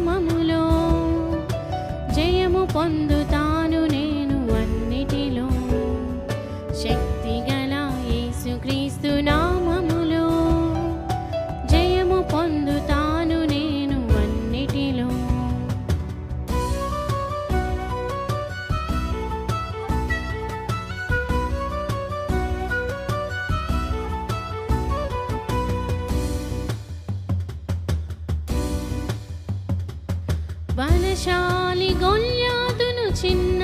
నామములో జయము పొందుతాను నేను అన్నిటిలో. శక్తిగల యేసుక్రీస్తు నామ బలశాలి గొల్యాదును చిన్న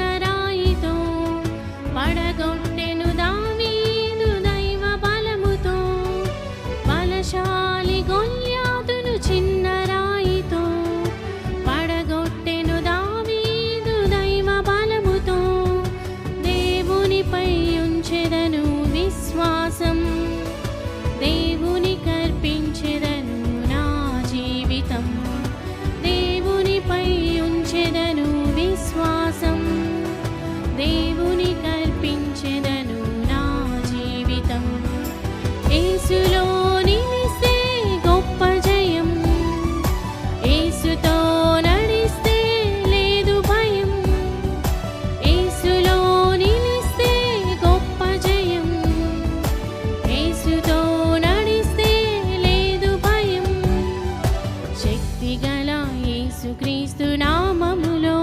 శక్తిగల యేసుక్రీస్తు నామములో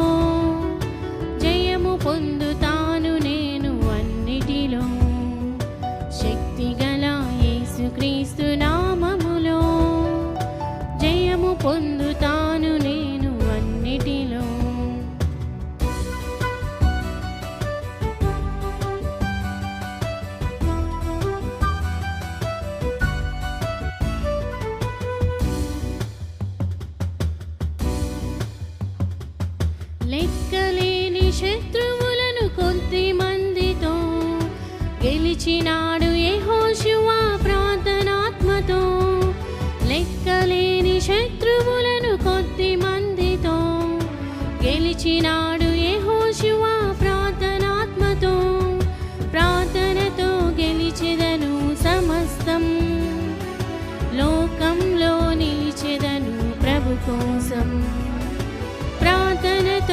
జయము పొందుతాను నేను అన్నిటిలో. శక్తిగల యేసుక్రీస్తు నామములో జయము పొందు లెక్కలేని శత్రువులను కొద్ది మందితో గెలిచినాడు యెహోషువా ప్రార్థనాత్మతో. లెక్కలేని శత్రువులను కొద్ది మందితో గెలిచినాడు యెహోషువా ప్రార్థనాత్మతో. ప్రార్థనతో గెలిచెదను సమస్తం. లోకంలో నిలిచెదను ప్రభు కోసం. ప్రార్థనతో